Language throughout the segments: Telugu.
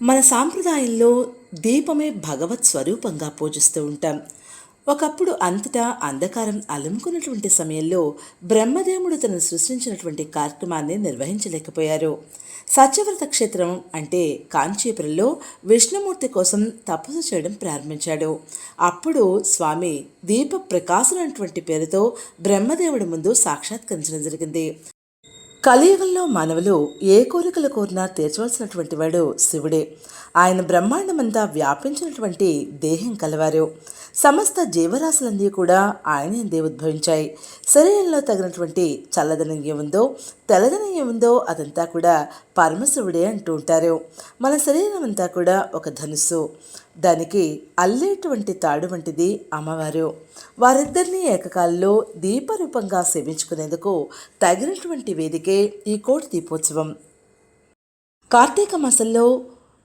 మన సాంప్రదాయంలో దీపమే భగవత్ స్వరూపంగా పూజిస్తూ ఉంటాం. ఒకప్పుడు అంతటా అంధకారం అలుముకున్నటువంటి సమయంలో బ్రహ్మదేవుడు తను సృష్టించినటువంటి కార్యక్రమాన్ని నిర్వహించలేకపోయారు. సత్యవ్రత క్షేత్రం అంటే కాంచీపురంలో విష్ణుమూర్తి కోసం తపస్సు చేయడం ప్రారంభించాడు. అప్పుడు స్వామి దీప ప్రకాశం అటువంటి పేరుతో బ్రహ్మదేవుడి ముందు సాక్షాత్కరించడం జరిగింది. కలియుగంలో మానవులు ఏ కోరికలు కోరినా తీర్చవలసినటువంటి వాడు శివుడే. ఆయన బ్రహ్మాండమంతా వ్యాపించినటువంటి దేహం కలవారు. సమస్త జీవరాశులన్నీ కూడా ఆయనే దేవుద్భవించాయి. ఉద్భవించాయి శరీరంలో తగినటువంటి చల్లదనం ఏముందో తెల్లదనం ఏముందో అదంతా కూడా పరమశివుడే అంటూ ఉంటారు. మన శరీరం అంతా కూడా ఒక ధనుస్సు. దానికి అల్లేటువంటి తాడు వంటిది అమ్మవారు. వారిద్దరినీ ఏకకాలంలో దీపరూపంగా సేవించుకునేందుకు తగినటువంటి వేదికే ఈ కోటి దీపోత్సవం. కార్తీక మాసంలో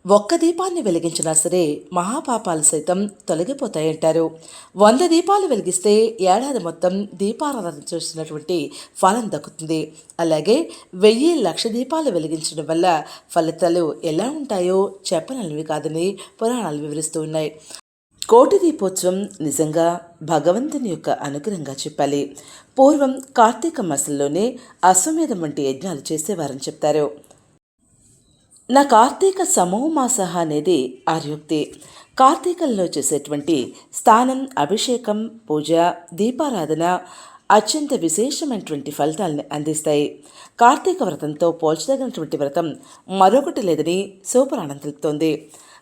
ఒక్క దీపాన్ని వెలిగించినా సరే మహాపాపాలు సైతం తొలగిపోతాయంటారు. వంద దీపాలు వెలిగిస్తే ఏడాది మొత్తం దీపారాధన చేసినటువంటి ఫలం దక్కుతుంది. అలాగే వెయ్యి లక్ష దీపాలు వెలిగించడం వల్ల ఫలితాలు ఎలా ఉంటాయో చెప్పనవి కాదని పురాణాలు వివరిస్తూ ఉన్నాయి. కోటి దీపోత్సవం నిజంగా భగవంతుని యొక్క అనుగ్రహంగా చెప్పాలి. పూర్వం కార్తీక మాసంలోనే అశ్వమేధం వంటి యజ్ఞాలు చేసేవారని చెప్తారు. నా కార్తీక సమూహమాస అనేది ఆర్యోక్తి. కార్తీకంలో చేసేటువంటి స్థానం అభిషేకం పూజ దీపారాధన అత్యంత విశేషమైనటువంటి ఫలితాలను అందిస్తాయి. కార్తీక వ్రతంతో పోల్చదగినటువంటి వ్రతం మరొకటి లేదని శివపురాణం తెలుపుతోంది.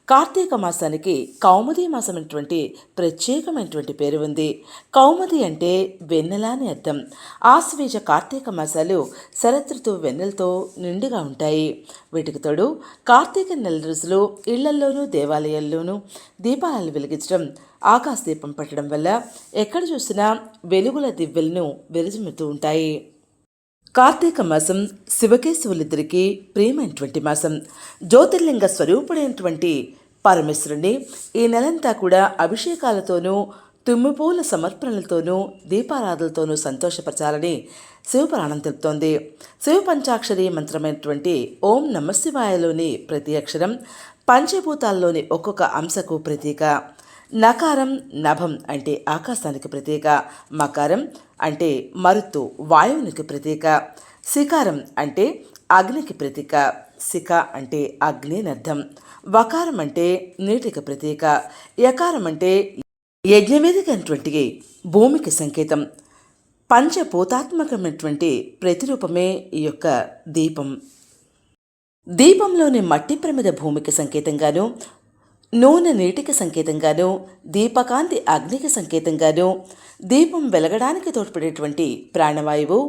కార్తీక మాసానికి కౌముది మాసం అనేటువంటి ప్రత్యేకమైనటువంటి పేరు ఉంది. కౌముది అంటే వెన్నెల అని అర్థం. ఆశ్వీజ కార్తీక మాసాలు శరతృతువు వెన్నెలతో నిండుగా ఉంటాయి. వీటికి తోడు కార్తీక నెల రోజులు ఇళ్ళల్లోనూ దేవాలయాల్లోనూ దీపాలను వెలిగించడం ఆకాశ దీపం పట్టడం వల్ల ఎక్కడ చూసినా వెలుగుల దివ్వెలను వెలుజుముతూ ఉంటాయి. కార్తీక మాసం శివకేశవులిద్దరికీ ప్రియమైనటువంటి మాసం. జ్యోతిర్లింగ స్వరూపుడైనటువంటి పరమేశ్వరుణ్ణి. ఈ నెలంతా కూడా అభిషేకాలతోనూ తుమ్మిపూల సమర్పణలతోనూ దీపారాధులతోనూ సంతోషపరచాలని శివపురాణం తెలుపుతోంది. శివ పంచాక్షరి మంత్రమైనటువంటి ఓం నమశివాయలోని ప్రతి అక్షరం పంచభూతాల్లోని ఒక్కొక్క అంశకు ప్రతీక. నకారం నభం అంటే ఆకాశానికి ప్రతీక. మకారం అంటే మరుత్తు వాయువునికి ప్రతీక. శికారం అంటే అగ్నికి ప్రతీక. శిఖ అంటే అగ్ని అని అర్థం వకారం అంటే నీటికి ప్రతీక. యకారం అంటే యజ్ఞమేదికైనటువంటి భూమికి సంకేతం. పంచభూతాత్మకమైనటువంటి ప్రతిరూపమే ఈ యొక్క దీపం. దీపంలోని మట్టి ప్రమిద భూమికి సంకేతంగాను నూనె నీటికి సంకేతంగాను దీపకాంతి అగ్నికి సంకేతంగాను దీపం వెలగడానికి తోడ్పడేటువంటి ప్రాణవాయువు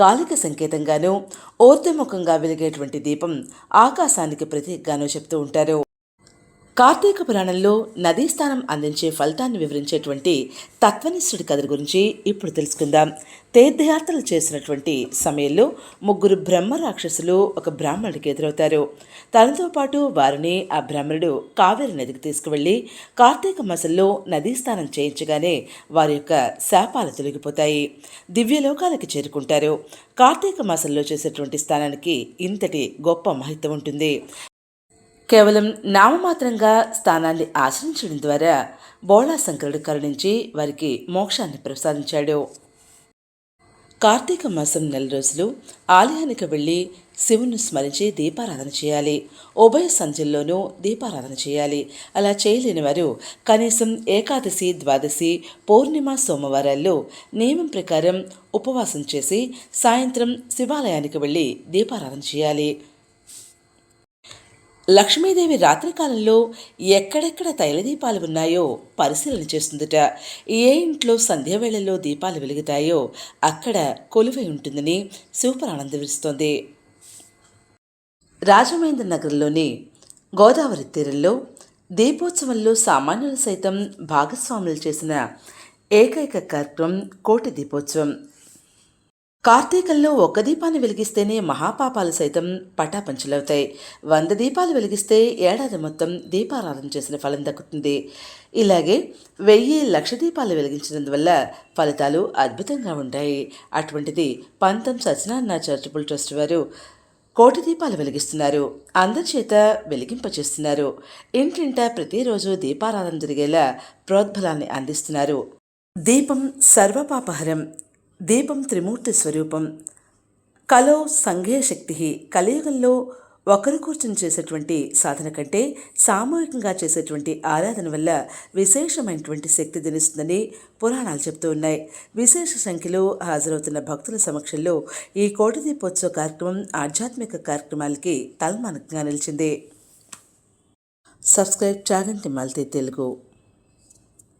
గాలికి సంకేతంగాను ఓర్ధముఖంగా వెలిగేటువంటి దీపం ఆకాశానికి ప్రతీకగాను చెప్తూ ఉంటారు. కార్తీక పురాణంలో నదీ స్థానం అందించే ఫలితాన్ని వివరించేటువంటి తత్వనిష్ఠుడి కథ గురించి ఇప్పుడు తెలుసుకుందాం. తీర్థయాత్రలు చేసినటువంటి సమయంలో ముగ్గురు బ్రహ్మ రాక్షసులు ఒక బ్రాహ్మణుడికి ఎదురవుతారు. తనతో పాటు వారిని ఆ బ్రాహ్మణుడు కావేరి నదికి తీసుకువెళ్ళి కార్తీక మాసంలో నదీ స్నానం చేయించగానే వారి యొక్క శాపాలు తొలగిపోతాయి. దివ్యలోకాలకి చేరుకుంటారు. కార్తీక మాసంలో చేసేటువంటి స్థానానికి ఇంతటి గొప్ప మహిత్వం ఉంటుంది. కేవలం నామమాత్రంగా స్థానాన్ని ఆశ్రయించడం ద్వారా బోళాశంకరుడు కరుణించి వారికి మోక్షాన్ని ప్రసాదించాడు. కార్తీక మాసం నెల రోజులు ఆలయానికి వెళ్ళి శివుని స్మరించి దీపారాధన చేయాలి. ఉభయ సంధ్యల్లోనూ దీపారాధన చేయాలి. అలా చేయలేని వారు కనీసం ఏకాదశి ద్వాదశి పౌర్ణిమ సోమవారాల్లో నియమం ప్రకారం ఉపవాసం చేసి సాయంత్రం శివాలయానికి వెళ్ళి దీపారాధన చేయాలి. లక్ష్మీదేవి రాత్రికాలంలో ఎక్కడెక్కడ తైలదీపాలు ఉన్నాయో పరిశీలన చేస్తుందట. ఏ ఇంట్లో సంధ్యావేళల్లో దీపాలు వెలుగుతాయో అక్కడ కొలువై ఉంటుందని శివపురాణం వివరిస్తోంది. రాజమహేంద్ర నగరంలోని గోదావరి తీరంలో దీపోత్సవంలో సామాన్యులు సైతం భాగస్వాములు చేసిన ఏకైక కార్యక్రమం కోటి దీపోత్సవం. కార్తీకంలో ఒక్క దీపాన్ని వెలిగిస్తేనే మహాపాపాలు సైతం పటాపంచులవుతాయి. వంద దీపాలు వెలిగిస్తే ఏడాది మొత్తం దీపారాధన చేసిన ఫలం దక్కుతుంది. ఇలాగే వెయ్యి లక్ష దీపాలు వెలిగించినందువల్ల ఫలితాలు అద్భుతంగా ఉంటాయి. అటువంటిది పంతం సత్యనారాయణ చారిటబుల్ ట్రస్ట్ వారు కోటి దీపాలు వెలిగిస్తున్నారు. అందరి చేత వెలిగింపచేస్తున్నారు ఇంటింట ప్రతిరోజు దీపారాధన జరిగేలా ప్రోద్బలాన్ని అందిస్తున్నారు. దీపం సర్వపాపహరం. దీపం త్రిమూర్తి స్వరూపం. కలో సంఘే శక్తి కలియుగంలో ఒకరు కూర్చుని చేసేటువంటి సాధన కంటే సామూహికంగా చేసేటువంటి ఆరాధన వల్ల విశేషమైనటువంటి శక్తి దినిస్తుందని పురాణాలు చెప్తూ ఉన్నాయి. విశేష సంఖ్యలో హాజరవుతున్న భక్తుల సమక్షంలో ఈ కోటి దీపోత్సవ కార్యక్రమం ఆధ్యాత్మిక కార్యక్రమాలకి తలమానకంగా నిలిచింది. Subscribe Chaganti multi Telugu.